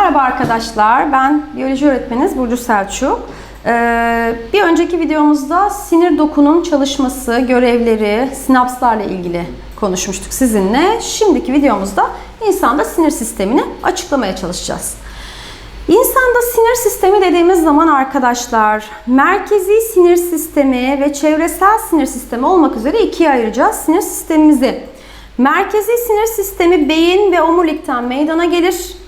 Merhaba arkadaşlar, ben biyoloji öğretmeniniz Burcu Selçuk. Ee, bir önceki videomuzda sinir dokunun çalışması, görevleri, sinapslarla ilgili konuşmuştuk sizinle. Şimdiki videomuzda insanda sinir sistemini açıklamaya çalışacağız. İnsanda sinir sistemi dediğimiz zaman arkadaşlar merkezi sinir sistemi ve çevresel sinir sistemi olmak üzere ikiye ayıracağız sinir sistemimizi. Merkezi sinir sistemi beyin ve omurilikten meydana gelir.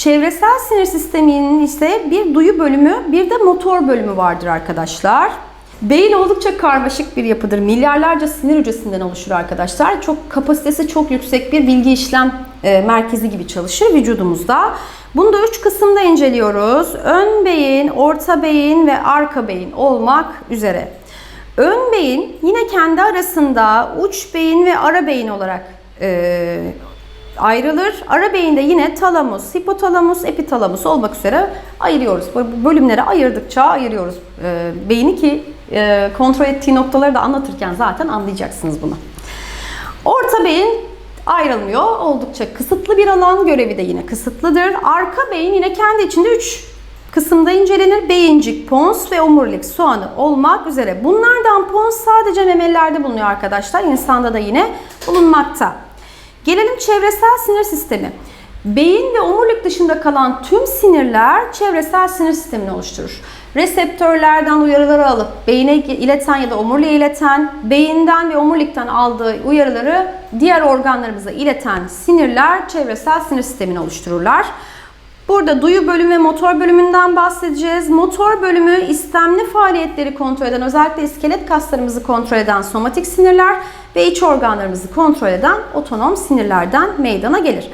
Çevresel sinir sisteminin ise bir duyu bölümü, bir de motor bölümü vardır arkadaşlar. Beyin oldukça karmaşık bir yapıdır. Milyarlarca sinir hücresinden oluşur arkadaşlar. Çok kapasitesi çok yüksek bir bilgi işlem e, merkezi gibi çalışır vücudumuzda. Bunu da üç kısımda inceliyoruz. Ön beyin, orta beyin ve arka beyin olmak üzere. Ön beyin yine kendi arasında uç beyin ve ara beyin olarak e, ayrılır. Ara beyinde yine talamus, hipotalamus, epitalamus olmak üzere ayırıyoruz. Bu bölümlere ayırdıkça ayırıyoruz e, beyni ki e, kontrol ettiği noktaları da anlatırken zaten anlayacaksınız bunu. Orta beyin ayrılmıyor. Oldukça kısıtlı bir alan. Görevi de yine kısıtlıdır. Arka beyin yine kendi içinde 3 kısımda incelenir. Beyincik, pons ve omurilik soğanı olmak üzere. Bunlardan pons sadece memelilerde bulunuyor arkadaşlar. İnsanda da yine bulunmakta. Gelelim çevresel sinir sistemi. Beyin ve omurilik dışında kalan tüm sinirler çevresel sinir sistemini oluşturur. Reseptörlerden uyarıları alıp beyine ileten ya da omuriliğe ileten, beyinden ve omurilikten aldığı uyarıları diğer organlarımıza ileten sinirler çevresel sinir sistemini oluştururlar. Burada duyu bölümü ve motor bölümünden bahsedeceğiz. Motor bölümü istemli faaliyetleri kontrol eden, özellikle iskelet kaslarımızı kontrol eden somatik sinirler ve iç organlarımızı kontrol eden otonom sinirlerden meydana gelir.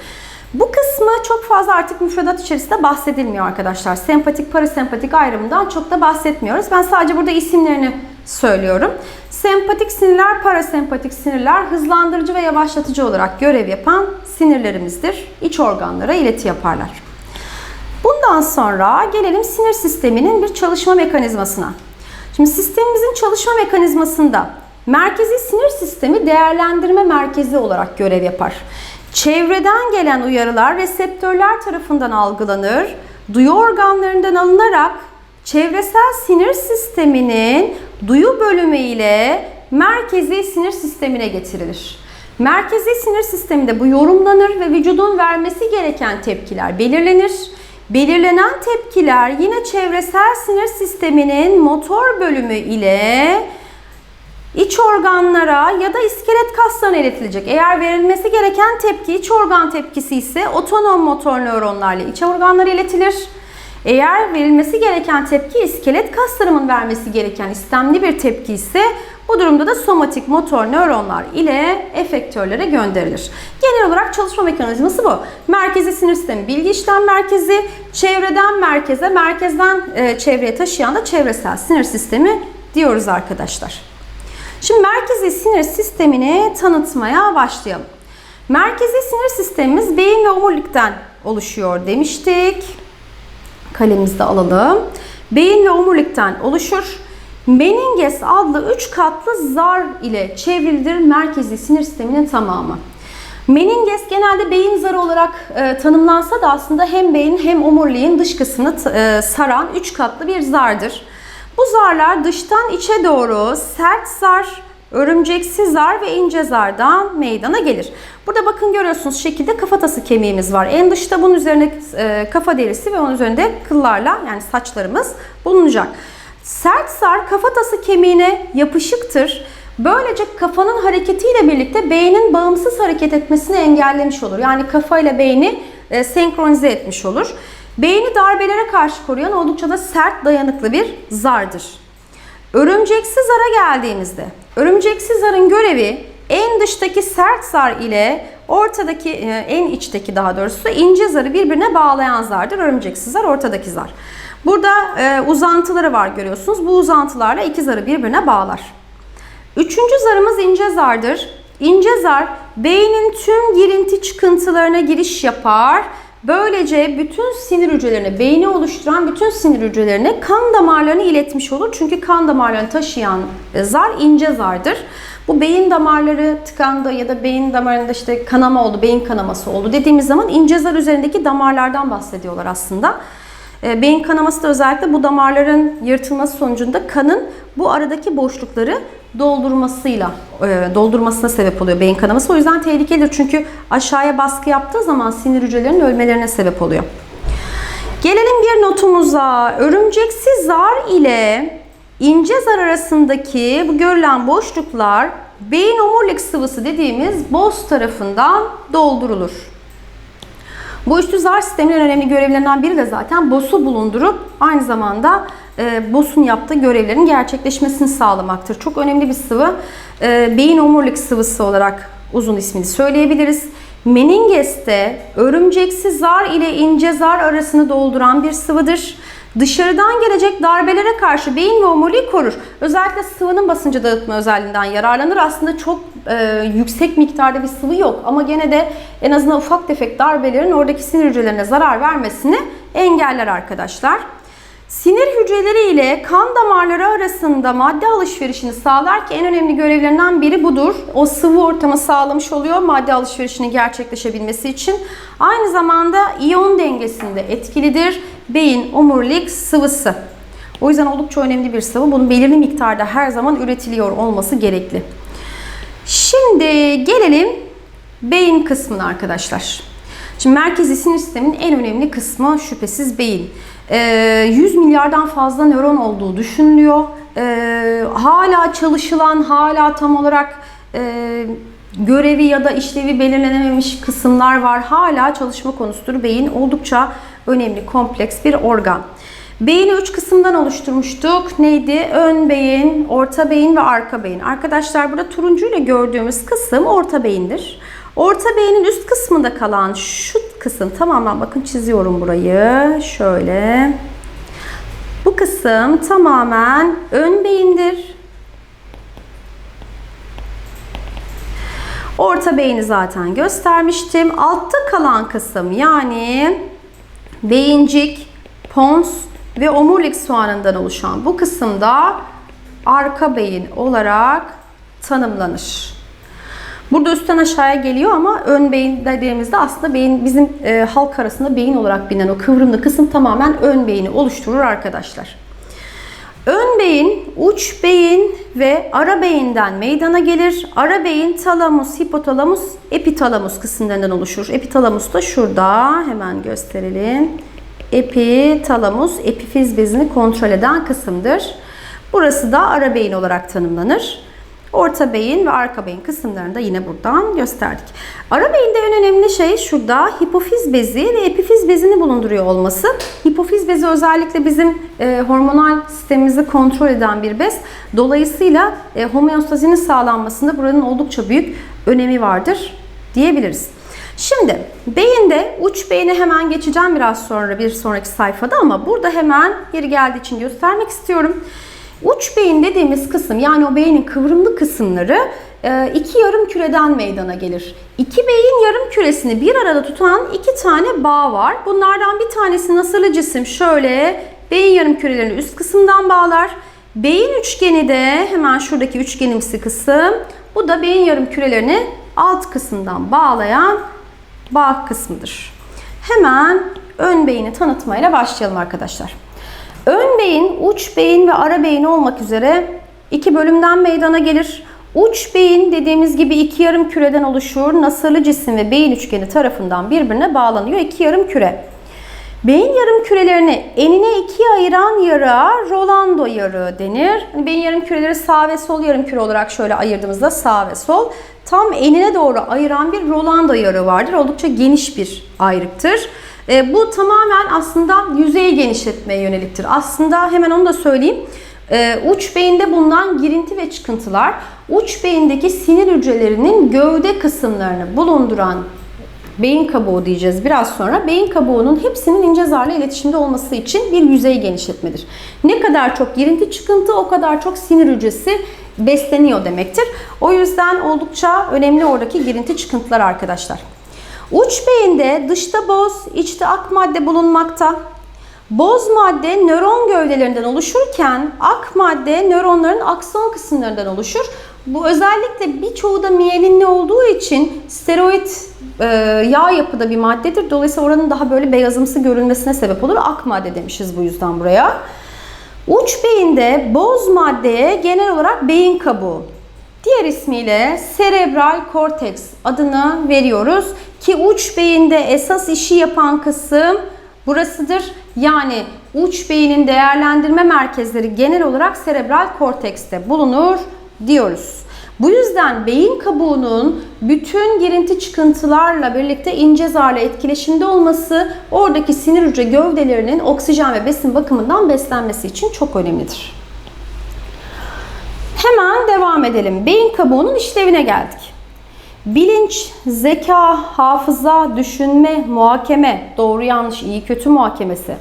Bu kısmı çok fazla artık müfredat içerisinde bahsedilmiyor arkadaşlar. Sempatik, parasempatik ayrımından çok da bahsetmiyoruz. Ben sadece burada isimlerini söylüyorum. Sempatik sinirler, parasempatik sinirler hızlandırıcı ve yavaşlatıcı olarak görev yapan sinirlerimizdir. İç organlara ileti yaparlar. Bundan sonra gelelim sinir sisteminin bir çalışma mekanizmasına. Şimdi sistemimizin çalışma mekanizmasında merkezi sinir sistemi değerlendirme merkezi olarak görev yapar. Çevreden gelen uyarılar reseptörler tarafından algılanır, duyu organlarından alınarak çevresel sinir sisteminin duyu bölümü ile merkezi sinir sistemine getirilir. Merkezi sinir sisteminde bu yorumlanır ve vücudun vermesi gereken tepkiler belirlenir. Belirlenen tepkiler yine çevresel sinir sisteminin motor bölümü ile iç organlara ya da iskelet kaslarına iletilecek. Eğer verilmesi gereken tepki iç organ tepkisi ise otonom motor nöronlarla iç organlara iletilir. Eğer verilmesi gereken tepki iskelet kaslarımın vermesi gereken istemli bir tepki ise bu durumda da somatik motor nöronlar ile efektörlere gönderilir. Genel olarak çalışma mekanizması bu. Merkezi sinir sistemi bilgi işlem merkezi, çevreden merkeze, merkezden e, çevreye taşıyan da çevresel sinir sistemi diyoruz arkadaşlar. Şimdi merkezi sinir sistemini tanıtmaya başlayalım. Merkezi sinir sistemimiz beyin ve omurilikten oluşuyor demiştik. Kalemimizde alalım. Beyin ve omurilikten oluşur. Meninges adlı 3 katlı zar ile çevrilidir merkezi sinir sisteminin tamamı. Meninges genelde beyin zarı olarak e, tanımlansa da aslında hem beyin hem omuriliğin dış kısmını e, saran 3 katlı bir zardır. Bu zarlar dıştan içe doğru sert zar, örümceksi zar ve ince zardan meydana gelir. Burada bakın görüyorsunuz şekilde kafatası kemiğimiz var. En dışta bunun üzerine e, kafa derisi ve onun üzerinde kıllarla yani saçlarımız bulunacak. Sert zar kafatası kemiğine yapışıktır. Böylece kafanın hareketiyle birlikte beynin bağımsız hareket etmesini engellemiş olur. Yani kafayla beyni e, senkronize etmiş olur. Beyni darbelere karşı koruyan oldukça da sert dayanıklı bir zardır. Örümceksi zara geldiğimizde, örümceksi zarın görevi en dıştaki sert zar ile ortadaki, e, en içteki daha doğrusu ince zarı birbirine bağlayan zardır. Örümceksi zar ortadaki zar. Burada e, uzantıları var görüyorsunuz. Bu uzantılarla iki zarı birbirine bağlar. Üçüncü zarımız ince zardır. İnce zar beynin tüm girinti çıkıntılarına giriş yapar. Böylece bütün sinir hücrelerine, beyni oluşturan bütün sinir hücrelerine kan damarlarını iletmiş olur. Çünkü kan damarlarını taşıyan zar ince zardır. Bu beyin damarları tıkandı ya da beyin damarında işte kanama oldu, beyin kanaması oldu dediğimiz zaman ince zar üzerindeki damarlardan bahsediyorlar aslında. E, beyin kanaması da özellikle bu damarların yırtılması sonucunda kanın bu aradaki boşlukları doldurmasıyla e, doldurmasına sebep oluyor beyin kanaması. O yüzden tehlikelidir çünkü aşağıya baskı yaptığı zaman sinir hücrelerinin ölmelerine sebep oluyor. Gelelim bir notumuza. Örümceksi zar ile ince zar arasındaki bu görülen boşluklar beyin omurilik sıvısı dediğimiz boz tarafından doldurulur. Bu üçlü zar sisteminin önemli görevlerinden biri de zaten BOS'u bulundurup aynı zamanda e, BOS'un yaptığı görevlerin gerçekleşmesini sağlamaktır. Çok önemli bir sıvı. E, beyin omurilik sıvısı olarak uzun ismini söyleyebiliriz. Meningeste örümceksi zar ile ince zar arasını dolduran bir sıvıdır. Dışarıdan gelecek darbelere karşı beyin ve omuriliği korur. Özellikle sıvının basıncı dağıtma özelliğinden yararlanır. Aslında çok e, yüksek miktarda bir sıvı yok ama gene de en azından ufak tefek darbelerin oradaki sinir hücrelerine zarar vermesini engeller arkadaşlar. Sinir hücreleri ile kan damarları arasında madde alışverişini sağlar ki en önemli görevlerinden biri budur. O sıvı ortamı sağlamış oluyor madde alışverişinin gerçekleşebilmesi için. Aynı zamanda iyon dengesinde etkilidir beyin omurilik sıvısı. O yüzden oldukça önemli bir sıvı. Bunun belirli miktarda her zaman üretiliyor olması gerekli. Şimdi gelelim beyin kısmına arkadaşlar. Şimdi merkezi sinir sisteminin en önemli kısmı şüphesiz beyin. 100 ee, milyardan fazla nöron olduğu düşünülüyor. Ee, hala çalışılan, hala tam olarak e, görevi ya da işlevi belirlenememiş kısımlar var. Hala çalışma konusudur. Beyin oldukça önemli, kompleks bir organ. Beyni üç kısımdan oluşturmuştuk. Neydi? Ön beyin, orta beyin ve arka beyin. Arkadaşlar burada turuncu ile gördüğümüz kısım orta beyindir. Orta beynin üst kısmında kalan şu kısım tamamen bakın çiziyorum burayı. Şöyle. Bu kısım tamamen ön beyindir. Orta beyni zaten göstermiştim. Altta kalan kısım yani beyincik, pons ve omurilik soğanından oluşan bu kısımda arka beyin olarak tanımlanır. Burada üstten aşağıya geliyor ama ön beyin dediğimizde aslında beyin bizim e, halk arasında beyin olarak bilinen o kıvrımlı kısım tamamen ön beyni oluşturur arkadaşlar. Ön beyin, uç beyin ve ara beyinden meydana gelir. Ara beyin talamus, hipotalamus, epitalamus kısımlarından oluşur. Epitalamus da şurada. Hemen gösterelim. Epitalamus, epifiz bezini kontrol eden kısımdır. Burası da ara beyin olarak tanımlanır. Orta beyin ve arka beyin kısımlarını da yine buradan gösterdik. Ara beyinde en önemli şey şurada hipofiz bezi ve epifiz bezini bulunduruyor olması. Hipofiz bezi özellikle bizim e, hormonal sistemimizi kontrol eden bir bez. Dolayısıyla e, homeostazinin sağlanmasında buranın oldukça büyük önemi vardır diyebiliriz. Şimdi beyinde uç beyine hemen geçeceğim biraz sonra bir sonraki sayfada ama burada hemen yeri geldiği için göstermek istiyorum. Uç beyin dediğimiz kısım yani o beynin kıvrımlı kısımları e, iki yarım küreden meydana gelir. İki beyin yarım küresini bir arada tutan iki tane bağ var. Bunlardan bir tanesi nasırlı cisim şöyle beyin yarım kürelerini üst kısımdan bağlar. Beyin üçgeni de hemen şuradaki üçgenimsi kısım. Bu da beyin yarım kürelerini alt kısımdan bağlayan bağ kısmıdır. Hemen ön beyni tanıtmayla başlayalım arkadaşlar. Ön beyin, uç beyin ve ara beyin olmak üzere iki bölümden meydana gelir. Uç beyin dediğimiz gibi iki yarım küreden oluşur. Nasırlı cisim ve beyin üçgeni tarafından birbirine bağlanıyor. İki yarım küre. Beyin yarım kürelerini enine ikiye ayıran yarığa Rolando yarığı denir. Hani beyin yarım küreleri sağ ve sol yarım küre olarak şöyle ayırdığımızda sağ ve sol. Tam enine doğru ayıran bir Rolando yarığı vardır. Oldukça geniş bir ayrıktır. E, bu tamamen aslında yüzeyi genişletmeye yöneliktir. Aslında hemen onu da söyleyeyim. E, uç beyinde bulunan girinti ve çıkıntılar uç beyindeki sinir hücrelerinin gövde kısımlarını bulunduran beyin kabuğu diyeceğiz biraz sonra. Beyin kabuğunun hepsinin ince zarla iletişimde olması için bir yüzey genişletmedir. Ne kadar çok girinti çıkıntı o kadar çok sinir hücresi besleniyor demektir. O yüzden oldukça önemli oradaki girinti çıkıntılar arkadaşlar. Uç beyinde dışta boz, içte ak madde bulunmakta. Boz madde nöron gövdelerinden oluşurken ak madde nöronların akson kısımlarından oluşur. Bu özellikle birçoğu da miyelinli olduğu için steroid e, yağ yapıda bir maddedir. Dolayısıyla oranın daha böyle beyazımsı görünmesine sebep olur. Ak madde demişiz bu yüzden buraya. Uç beyinde boz maddeye genel olarak beyin kabuğu. Diğer ismiyle serebral korteks adını veriyoruz ki uç beyinde esas işi yapan kısım burasıdır. Yani uç beynin değerlendirme merkezleri genel olarak serebral kortekste bulunur diyoruz. Bu yüzden beyin kabuğunun bütün girinti çıkıntılarla birlikte ince zarla etkileşimde olması oradaki sinir hücre gövdelerinin oksijen ve besin bakımından beslenmesi için çok önemlidir. Hemen devam edelim. Beyin kabuğunun işlevine geldik. Bilinç, zeka, hafıza, düşünme, muhakeme, doğru yanlış, iyi kötü muhakemesi,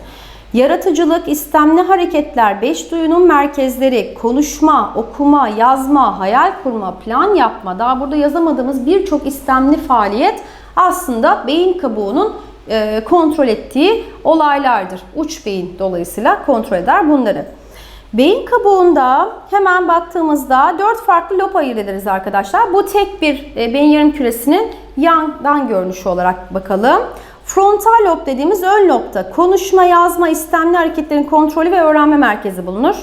yaratıcılık, istemli hareketler, beş duyunun merkezleri, konuşma, okuma, yazma, hayal kurma, plan yapma, daha burada yazamadığımız birçok istemli faaliyet aslında beyin kabuğunun e, kontrol ettiği olaylardır. Uç beyin dolayısıyla kontrol eder bunları. Beyin kabuğunda hemen baktığımızda dört farklı lob ayırt ederiz arkadaşlar. Bu tek bir e, beyin yarım küresinin yandan görünüşü olarak bakalım. Frontal lob dediğimiz ön lobda konuşma, yazma, istemli hareketlerin kontrolü ve öğrenme merkezi bulunur.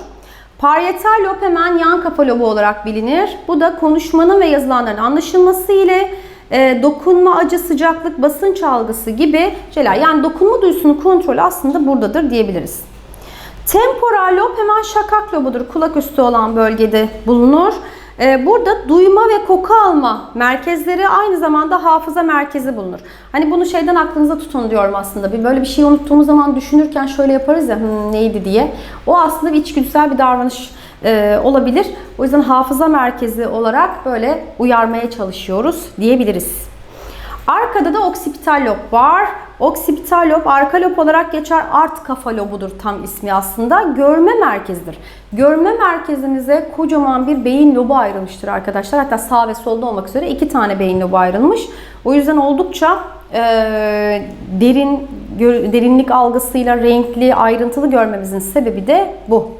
Parietal lob hemen yan kafa lobu olarak bilinir. Bu da konuşmanın ve yazılanların anlaşılması ile e, dokunma, acı, sıcaklık, basınç algısı gibi şeyler. Yani dokunma duyusunun kontrolü aslında buradadır diyebiliriz. Temporal lob hemen şakak lobudur. Kulak üstü olan bölgede bulunur. Ee, Burada duyma ve koku alma merkezleri aynı zamanda hafıza merkezi bulunur. Hani bunu şeyden aklınıza tutun diyorum aslında. Bir böyle bir şey unuttuğumuz zaman düşünürken şöyle yaparız ya "Hmm, neydi diye. O aslında bir içgüdüsel bir davranış e, olabilir. O yüzden hafıza merkezi olarak böyle uyarmaya çalışıyoruz diyebiliriz. Arkada da oksipital lob var. Oksipital lob arka lob olarak geçer. Art kafa lobudur tam ismi aslında. Görme merkezidir. Görme merkezimize kocaman bir beyin lobu ayrılmıştır arkadaşlar. Hatta sağ ve solda olmak üzere iki tane beyin lobu ayrılmış. O yüzden oldukça e, derin derinlik algısıyla renkli, ayrıntılı görmemizin sebebi de bu.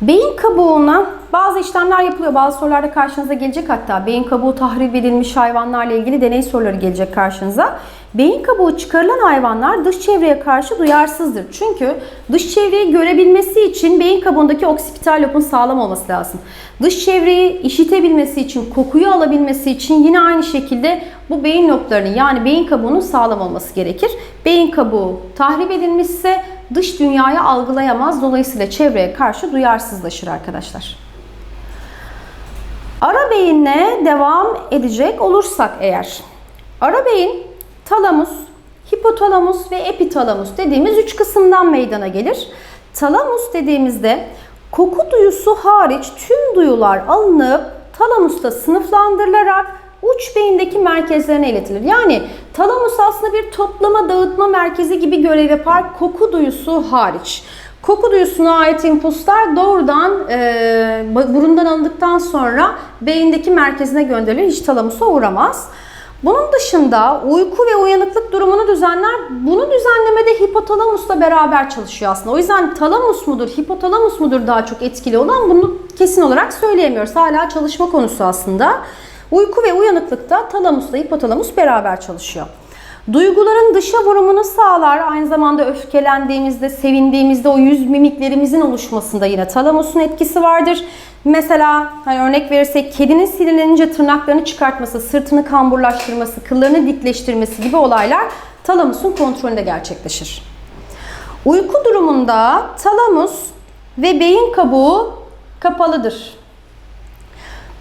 Beyin kabuğuna bazı işlemler yapılıyor. Bazı sorularda karşınıza gelecek hatta. Beyin kabuğu tahrip edilmiş hayvanlarla ilgili deney soruları gelecek karşınıza. Beyin kabuğu çıkarılan hayvanlar dış çevreye karşı duyarsızdır. Çünkü dış çevreyi görebilmesi için beyin kabuğundaki oksipital lobun sağlam olması lazım. Dış çevreyi işitebilmesi için, kokuyu alabilmesi için yine aynı şekilde bu beyin loblarının yani beyin kabuğunun sağlam olması gerekir. Beyin kabuğu tahrip edilmişse dış dünyayı algılayamaz. Dolayısıyla çevreye karşı duyarsızlaşır arkadaşlar. Ara beyinle devam edecek olursak eğer. Ara beyin talamus, hipotalamus ve epitalamus dediğimiz üç kısımdan meydana gelir. Talamus dediğimizde koku duyusu hariç tüm duyular alınıp talamusta sınıflandırılarak uç beyindeki merkezlerine iletilir. Yani talamus aslında bir toplama dağıtma merkezi gibi görev yapar koku duyusu hariç. Koku duyusuna ait impulslar doğrudan e, burundan alındıktan sonra beyindeki merkezine gönderilir. Hiç talamusa uğramaz. Bunun dışında uyku ve uyanıklık durumunu düzenler. Bunu düzenlemede hipotalamusla beraber çalışıyor aslında. O yüzden talamus mudur, hipotalamus mudur daha çok etkili olan bunu kesin olarak söyleyemiyoruz. Hala çalışma konusu aslında. Uyku ve uyanıklıkta talamusla hipotalamus beraber çalışıyor. Duyguların dışa vurumunu sağlar. Aynı zamanda öfkelendiğimizde, sevindiğimizde o yüz mimiklerimizin oluşmasında yine talamusun etkisi vardır. Mesela hani örnek verirsek kedinin sinirlenince tırnaklarını çıkartması, sırtını kamburlaştırması, kıllarını dikleştirmesi gibi olaylar talamusun kontrolünde gerçekleşir. Uyku durumunda talamus ve beyin kabuğu kapalıdır.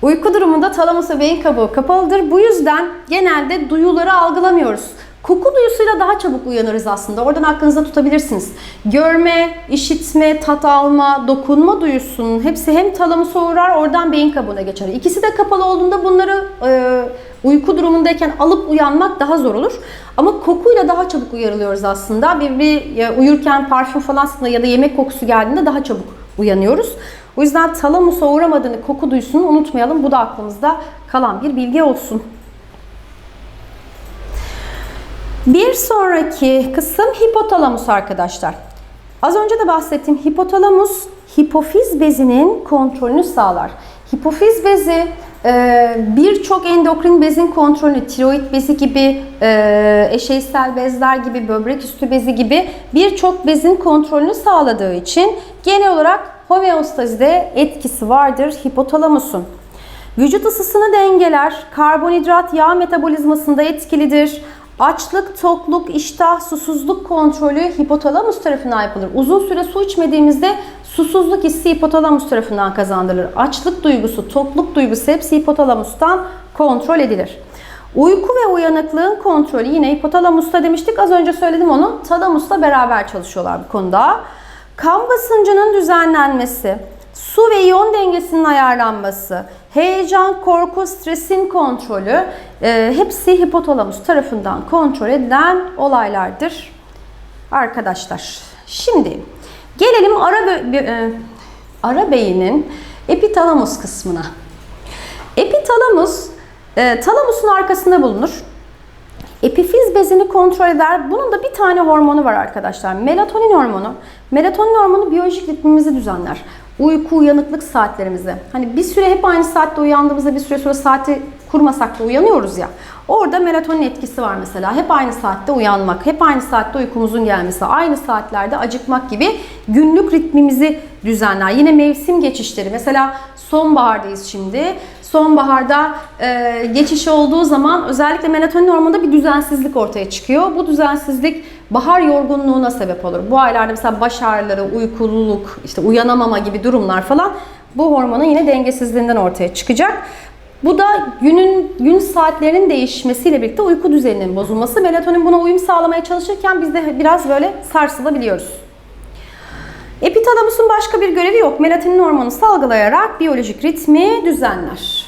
Uyku durumunda talamus ve beyin kabuğu kapalıdır. Bu yüzden genelde duyuları algılamıyoruz. Koku duyusuyla daha çabuk uyanırız aslında. Oradan aklınızda tutabilirsiniz. Görme, işitme, tat alma, dokunma duyusunun hepsi hem talamusa uğrar, oradan beyin kabuğuna geçer. İkisi de kapalı olduğunda bunları e, uyku durumundayken alıp uyanmak daha zor olur. Ama kokuyla daha çabuk uyarılıyoruz aslında. Bir, bir uyurken parfüm falan ya da yemek kokusu geldiğinde daha çabuk uyanıyoruz. O yüzden talamusa uğramadığını koku duyusunu unutmayalım. Bu da aklımızda kalan bir bilgi olsun. Bir sonraki kısım hipotalamus arkadaşlar. Az önce de bahsettiğim hipotalamus hipofiz bezinin kontrolünü sağlar. Hipofiz bezi e, birçok endokrin bezin kontrolünü, tiroid bezi gibi, e, eşeysel bezler gibi, böbrek üstü bezi gibi birçok bezin kontrolünü sağladığı için genel olarak homeostazide etkisi vardır hipotalamusun. Vücut ısısını dengeler, karbonhidrat yağ metabolizmasında etkilidir. Açlık, tokluk, iştah, susuzluk kontrolü hipotalamus tarafından yapılır. Uzun süre su içmediğimizde susuzluk hissi hipotalamus tarafından kazandırılır. Açlık duygusu, tokluk duygusu hepsi hipotalamustan kontrol edilir. Uyku ve uyanıklığın kontrolü yine hipotalamusta demiştik. Az önce söyledim onu. Talamusla beraber çalışıyorlar bu konuda. Kan basıncının düzenlenmesi, su ve iyon dengesinin ayarlanması, heyecan, korku, stresin kontrolü e, hepsi hipotalamus tarafından kontrol edilen olaylardır arkadaşlar. Şimdi gelelim ara, bö- e, ara beynin epitalamus kısmına. Epitalamus e, talamusun arkasında bulunur. Epifiz bezini kontrol eder. Bunun da bir tane hormonu var arkadaşlar. Melatonin hormonu. Melatonin hormonu biyolojik ritmimizi düzenler. Uyku, uyanıklık saatlerimizi. Hani bir süre hep aynı saatte uyandığımızda bir süre sonra saati kurmasak da uyanıyoruz ya. Orada melatonin etkisi var mesela. Hep aynı saatte uyanmak, hep aynı saatte uykumuzun gelmesi, aynı saatlerde acıkmak gibi günlük ritmimizi düzenler. Yine mevsim geçişleri. Mesela sonbahardayız şimdi. Sonbaharda e, geçiş olduğu zaman özellikle melatonin hormonunda bir düzensizlik ortaya çıkıyor. Bu düzensizlik bahar yorgunluğuna sebep olur. Bu aylarda mesela baş ağrıları, uykululuk, işte uyanamama gibi durumlar falan bu hormonun yine dengesizliğinden ortaya çıkacak. Bu da günün gün saatlerinin değişmesiyle birlikte uyku düzeninin bozulması. Melatonin buna uyum sağlamaya çalışırken biz de biraz böyle sarsılabiliyoruz. Epitalamusun başka bir görevi yok. Melatonin hormonu salgılayarak biyolojik ritmi düzenler.